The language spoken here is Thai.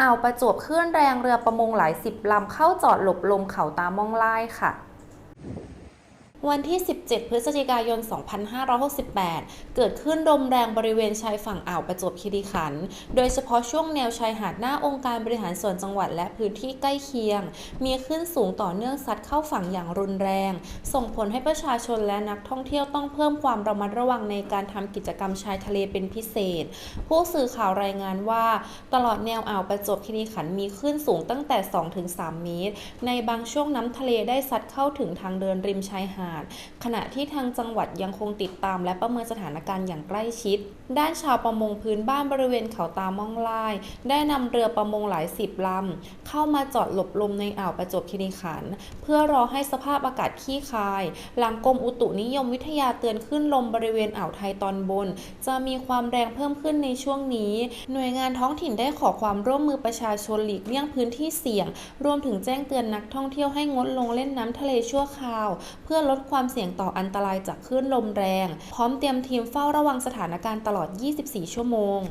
อ่าวประจวบเคลื่อนแรงเรือประมงหลายสิบลำเข้าจอดหลบลมเขาตามองไล่ค่ะ วันที่ 17 พฤศจิกายน 2568 เกิดขึ้นลมแรงบริเวณชายฝั่งอ่าวประจวบคีรีขันธ์ โดยเฉพาะช่วงแนวชายหาดหน้าองค์การบริหารส่วนจังหวัดและพื้นที่ใกล้เคียง มีคลื่นสูงต่อเนื่องซัดเข้าฝั่งอย่างรุนแรง ส่งผลให้ประชาชนและนักท่องเที่ยวต้องเพิ่มความระมัดระวังในการทำกิจกรรมชายทะเลเป็นพิเศษ ผู้สื่อข่าวรายงานว่า ตลอดแนวอ่าวประจวบคีรีขันธ์มีคลื่นสูงตั้งแต่ 2-3 เมตร ในบางช่วงน้ำทะเลได้ซัดเข้าถึงทางเดินริมชายหาดาด ขณะที่ทางจังหวัดยังคงติดตาม และประเมินสถานการณ์อย่างใกล้ชิด ด้านชาวประมงพื้นบ้านบริเวณเขาตาม่องลาย ได้นำเรือประมงหลายสิบลำเข้ามาจอดหลบลมในอ่าวประจวบคีรีขันธ์เพื่อรอให้สภาพอากาศขี้คาย หลังกรมอุตุนิยมวิทยาเตือนขึ้นลมบริเวณอ่าวไทยตอนบน จะมีความแรงเพิ่มขึ้นในช่วงนี้ หน่วยงานท้องถิ่นได้ขอความร่วมมือประชาชนหลีกเลี่ยงพื้นที่เสี่ยง รวมถึงแจ้งเตือนนักท่องเที่ยวให้งดลงเล่นน้ำทะเลชั่วคราว เพื่อลดความเสี่ยงต่ออันตรายจากคลื่นลมแรง พร้อมเตรียมทีมเฝ้าระวังสถานการณ์ตลอด 24 ชั่วโมง